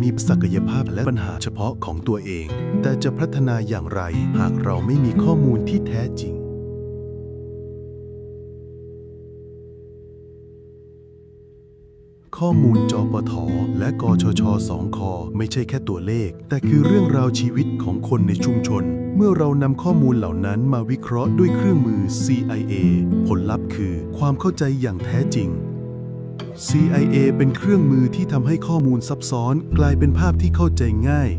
มีศักยภาพและปัญหาเฉพาะของตัวเอง แต่จะพัฒนาอย่างไร หากเราไม่มีข้อมูลที่แท้จริงข้อมูลจปท และกชชสองคอไม่ใช่แค่ตัวเลข แต่คือเรื่องราวชีวิตของคนในชุมชน เมื่อเรานำข้อมูลเหล่านั้นมาวิเคราะห์ด้วยเครื่องมือ CIA ผลลัพธ์คือ ความเข้าใจอย่างแท้จริง CIA เป็นเครื่องมือที่ทำให้ข้อมูลซับซ้อนกลายเป็นภาพที่เข้าใจง่าย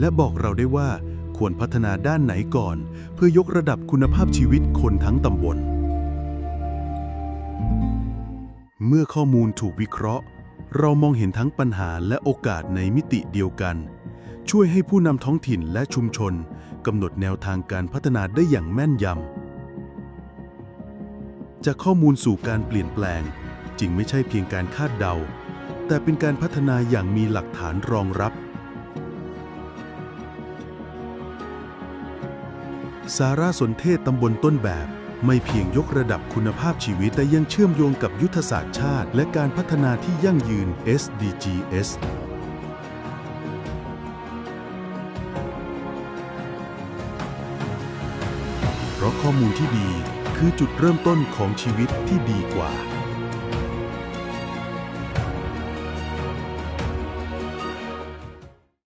และบอกเราได้ว่าควรพัฒนาด้านไหนก่อน เพื่อยกระดับคุณภาพชีวิตคนทั้งตำบล เมื่อข้อมูลถูกวิเคราะห์ เรามองเห็นทั้งปัญหาและโอกาสในมิติเดียวกัน ช่วยให้ผู้นำท้องถิ่นและชุมชนกำหนดแนวทางการพัฒนาได้อย่างแม่นยำ จากข้อมูลสู่การเปลี่ยนแปลง จึงไม่ใช่เพียงการคาดเดา แต่เป็นการพัฒนาอย่างมีหลักฐานรองรับ สารสนเทศตำบลต้นแบบ ไม่เพียงยกระดับคุณภาพชีวิตแต่ยังเชื่อมโยงกับยุทธศาสตร์ชาติ และการพัฒนาที่ยั่งยืน SDGs เพราะข้อมูลที่ดีคือจุดเริ่มต้นของชีวิตที่ดีกว่า